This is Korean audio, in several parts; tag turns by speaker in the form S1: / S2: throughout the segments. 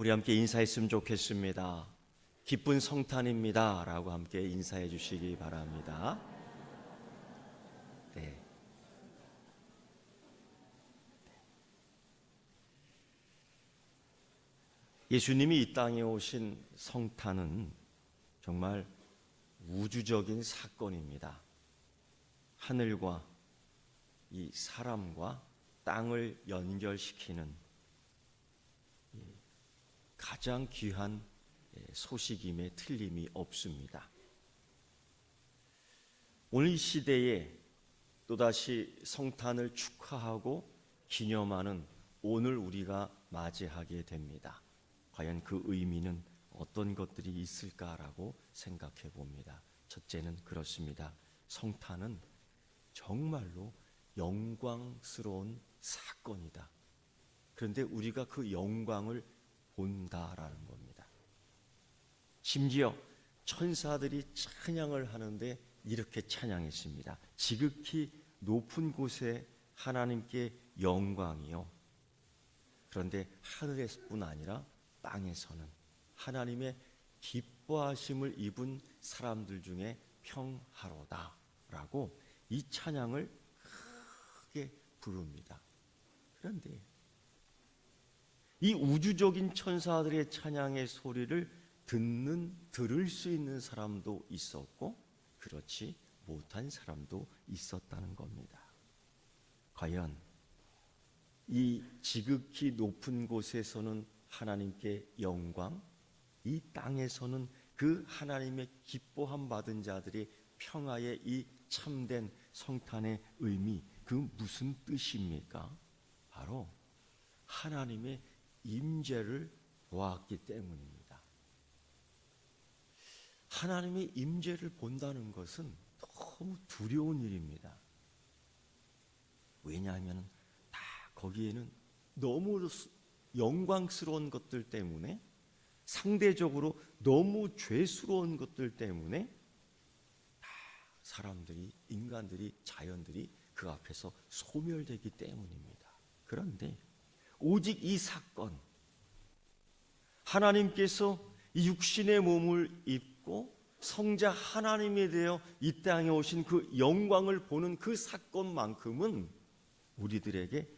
S1: 우리 함께 인사했으면 좋겠습니다. 기쁜 성탄입니다. 라고 함께 인사해 주시기 바랍니다. 네. 예수님이 이 땅에 오신 성탄은 정말 우주적인 사건입니다. 하늘과 이 사람과 땅을 연결시키는 가장 귀한 소식임에 틀림이 없습니다. 오늘 시대에 또다시 성탄을 축하하고 기념하는 오늘 우리가 맞이하게 됩니다. 과연 그 의미는 어떤 것들이 있을까라고 생각해 봅니다. 첫째는 그렇습니다. 성탄은 정말로 영광스러운 사건이다. 그런데 우리가 그 영광을 본다라는 겁니다. 심지어 천사들이 찬양을 하는데 이렇게 찬양했습니다. 지극히 높은 곳에 하나님께 영광이요. 그런데 하늘에서뿐 아니라 땅에서는 하나님의 기뻐하심을 입은 사람들 중에 평하로다라고 이 찬양을 크게 부릅니다. 그런데 이 우주적인 천사들의 찬양의 소리를 듣는 들을 수 있는 사람도 있었고 그렇지 못한 사람도 있었다는 겁니다. 과연 이 지극히 높은 곳에서는 하나님께 영광, 이 땅에서는 그 하나님의 기뻐함 받은 자들이 평화의 이 참된 성탄의 의미, 그 무슨 뜻입니까? 바로 하나님의 임재를 보았기 때문입니다. 하나님의 임재를 본다는 것은 너무 두려운 일입니다. 왜냐하면 다 거기에는 너무 영광스러운 것들 때문에 상대적으로 너무 죄스러운 것들 때문에 다 사람들이 인간들이 자연들이 그 앞에서 소멸되기 때문입니다. 그런데 오직 이 사건 하나님께서 육신의 몸을 입고 성자 하나님에 대해 이 땅에 오신 그 영광을 보는 그 사건만큼은 우리들에게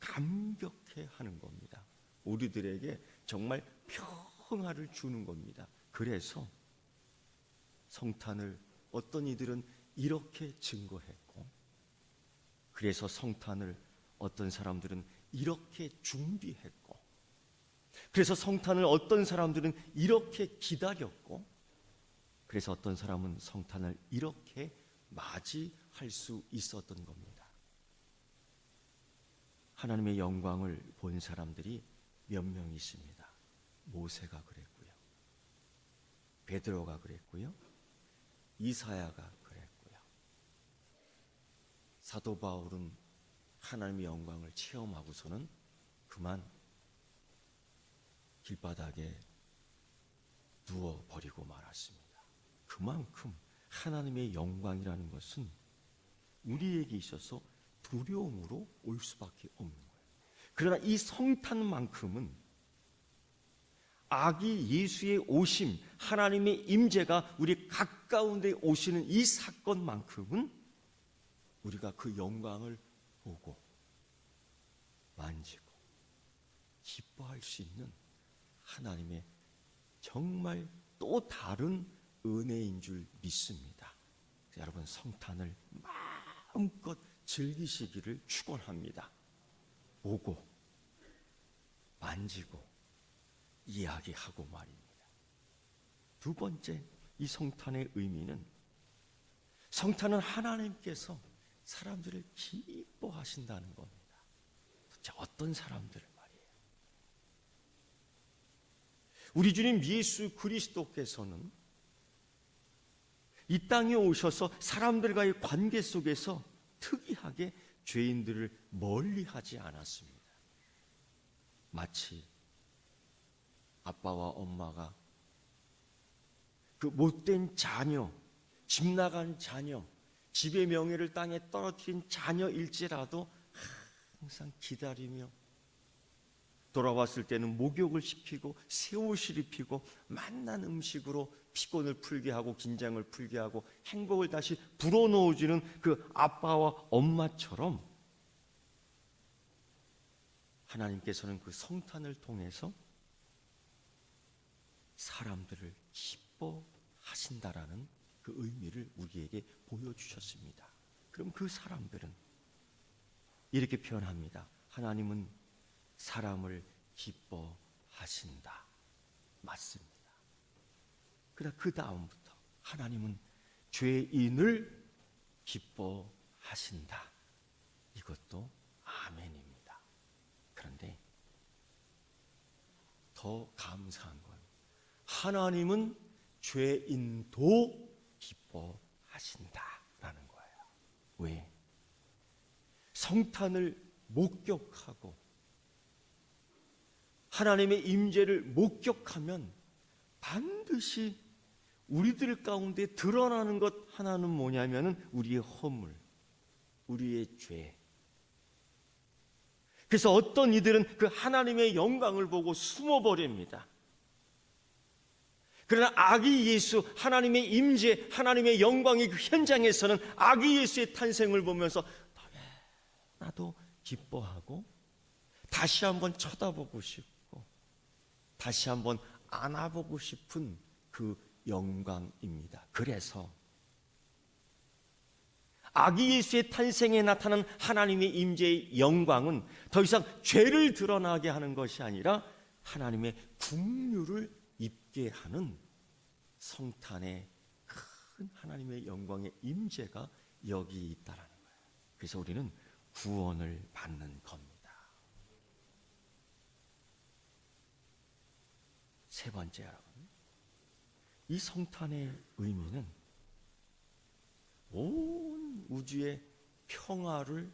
S1: 감격해 하는 겁니다. 우리들에게 정말 평화를 주는 겁니다. 그래서 성탄을 어떤 이들은 이렇게 증거했고, 그래서 성탄을 어떤 사람들은 이렇게 준비했고, 그래서 성탄을 어떤 사람들은 이렇게 기다렸고, 그래서 어떤 사람은 성탄을 이렇게 맞이할 수 있었던 겁니다. 하나님의 영광을 본 사람들이 몇명 있습니다. 모세가 그랬고요. 베드로가 그랬고요. 이사야가 그랬고요. 사도 바울은 하나님의 영광을 체험하고서는 그만 길바닥에 누워 버리고 말았습니다. 그만큼 하나님의 영광이라는 것은 우리에게 있어서 두려움으로 올 수밖에 없는 거예요. 그러나 이 성탄만큼은 아기 예수의 오심, 하나님의 임재가 우리 가까운데 오시는 이 사건만큼은 우리가 그 영광을 보고 만지고 기뻐할 수 있는 하나님의 정말 또 다른 은혜인 줄 믿습니다. 여러분 성탄을 마음껏 즐기시기를 축원합니다. 보고 만지고 이야기하고 말입니다. 두 번째 이 성탄의 의미는 성탄은 하나님께서 사람들을 기뻐하신다는 겁니다. 도대체 어떤 사람들을 말이에요. 우리 주님 예수 그리스도께서는 이 땅에 오셔서 사람들과의 관계 속에서 특이하게 죄인들을 멀리 하지 않았습니다. 마치 아빠와 엄마가 그 못된 자녀, 집 나간 자녀, 집의 명예를 땅에 떨어뜨린 자녀일지라도 항상 기다리며 돌아왔을 때는 목욕을 시키고 새 옷을 입히고 맛난 음식으로 피곤을 풀게 하고 긴장을 풀게 하고 행복을 다시 불어넣어주는 그 아빠와 엄마처럼 하나님께서는 그 성탄을 통해서 사람들을 기뻐하신다라는 그 의미를 우리에게 보여주셨습니다. 그럼 그 사람들은 이렇게 표현합니다. 하나님은 사람을 기뻐하신다. 맞습니다. 그러나 그 다음부터 하나님은 죄인을 기뻐하신다. 이것도 아멘입니다. 그런데 더 감사한 건 하나님은 죄인도 기뻐하신다라는 거예요. 왜? 성탄을 목격하고 하나님의 임재를 목격하면 반드시 우리들 가운데 드러나는 것 하나는 뭐냐면은 우리의 허물, 우리의 죄. 그래서 어떤 이들은 그 하나님의 영광을 보고 숨어버립니다. 그러나 아기 예수, 하나님의 임재, 하나님의 영광의 그 현장에서는 아기 예수의 탄생을 보면서 나도 기뻐하고 다시 한번 쳐다보고 싶고 다시 한번 안아보고 싶은 그 영광입니다. 그래서 아기 예수의 탄생에 나타난 하나님의 임재의 영광은 더 이상 죄를 드러나게 하는 것이 아니라 하나님의 국류를 입게 하는 성탄의 큰 하나님의 영광의 임재가 여기 있다라는 거예요. 그래서 우리는 구원을 받는 겁니다. 세 번째 여러분. 이 성탄의 의미는 온 우주의 평화를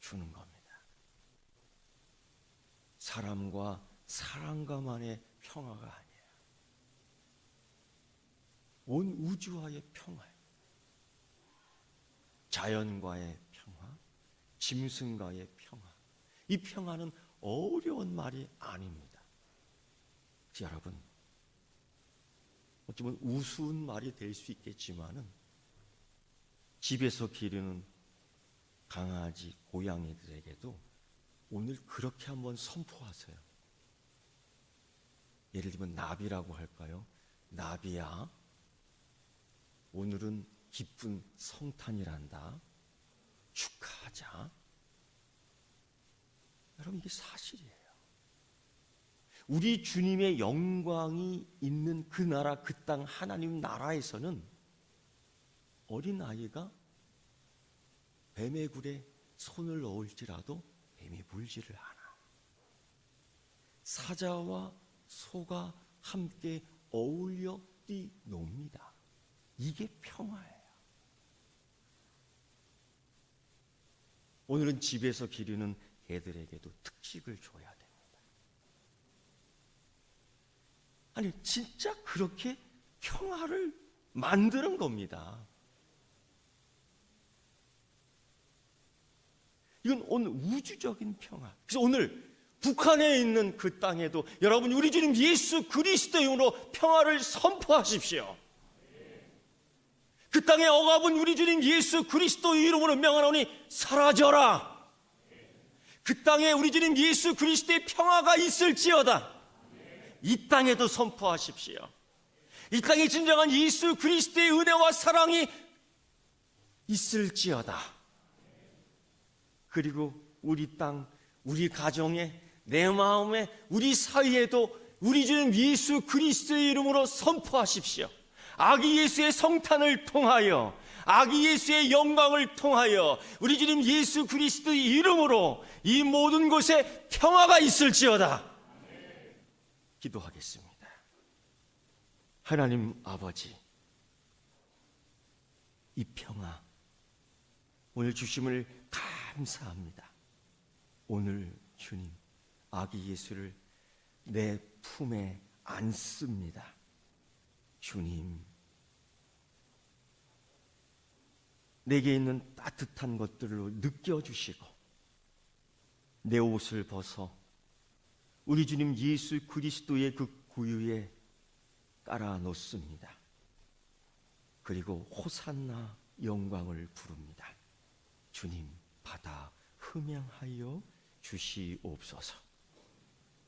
S1: 주는 겁니다. 사람과 사람과만의 평화가 아니에요. 온 우주와의 평화예요. 자연과의 평화, 짐승과의 평화. 이 평화는 어려운 말이 아닙니다. 여러분, 어쩌면 우스운 말이 될 수 있겠지만은 집에서 기르는 강아지, 고양이들에게도 오늘 그렇게 한번 선포하세요. 예를 들면 나비라고 할까요? 나비야, 오늘은 기쁜 성탄이란다. 축하하자. 여러분 이게 사실이에요. 우리 주님의 영광이 있는 그 나라, 그 땅 하나님 나라에서는 어린 아이가 뱀의 굴에 손을 넣을지라도 뱀이 물지를 않아. 사자와 소가 함께 어울려 뛰놉니다. 이게 평화예요. 오늘은 집에서 기르는 개들에게도 특식을 줘야 됩니다. 아니, 진짜 그렇게 평화를 만드는 겁니다. 이건 오늘 우주적인 평화. 그래서 오늘 북한에 있는 그 땅에도 여러분 우리 주님 예수 그리스도의 이름으로 평화를 선포하십시오. 그 땅의 억압은 우리 주님 예수 그리스도의 이름으로 명하노니 사라져라. 그 땅에 우리 주님 예수 그리스도의 평화가 있을지어다. 이 땅에도 선포하십시오. 이 땅에 진정한 예수 그리스도의 은혜와 사랑이 있을지어다. 그리고 우리 땅, 우리 가정에, 내 마음에, 우리 사이에도 우리 주님 예수 그리스도의 이름으로 선포하십시오. 아기 예수의 성탄을 통하여 아기 예수의 영광을 통하여 우리 주님 예수 그리스도의 이름으로 이 모든 곳에 평화가 있을지어다. 기도하겠습니다. 하나님 아버지, 이 평화 오늘 주심을 감사합니다. 오늘 주님 아기 예수를 내 품에 안습니다. 주님, 내게 있는 따뜻한 것들로 느껴주시고, 내 옷을 벗어 우리 주님 예수 그리스도의 그 구유에 깔아 놓습니다. 그리고 호산나 영광을 부릅니다. 주님, 받아 흠양하여 주시옵소서.